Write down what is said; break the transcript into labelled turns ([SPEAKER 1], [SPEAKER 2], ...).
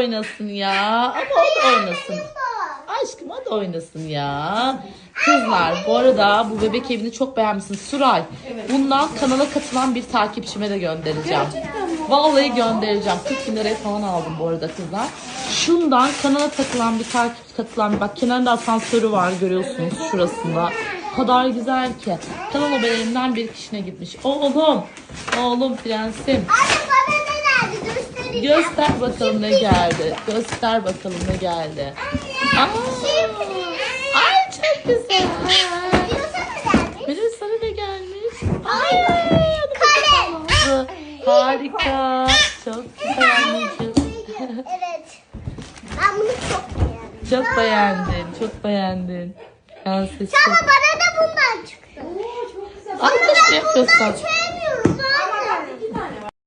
[SPEAKER 1] oynasın ya. Ama o da oynasın. Aşkım o da oynasın ya. Kızlar bu arada bu bebek evini çok beğenmişsiniz. Suray bundan kanala katılan bir takipçime de göndereceğim. Vallahi göndereceğim. 40 bin liraya falan aldım bu arada kızlar. Şundan kanala takılan bir takip katılan bak kenarında asansörü var görüyorsunuz şurasında. O kadar güzel ki. Kanal haberlerinden bir kişine gitmiş. Oğlum, oğlum prensim.
[SPEAKER 2] Anne bana ne geldi göstereceğim.
[SPEAKER 1] Göster bakalım ne geldi. Göster bakalım ne geldi. Aa, ay çok güzel. Benim sana ne gelmiş?
[SPEAKER 2] Ay.
[SPEAKER 1] Harika. Çok güzel anneciğim.
[SPEAKER 2] Evet. Ben bunu çok beğendim.
[SPEAKER 1] Çok beğendin. Çok beğendin. Prenses çok.
[SPEAKER 2] bana da bundan çıktı.
[SPEAKER 3] Oo çok güzel.
[SPEAKER 1] Arkadaş ne
[SPEAKER 2] Ben bundan
[SPEAKER 1] yapıyorsun?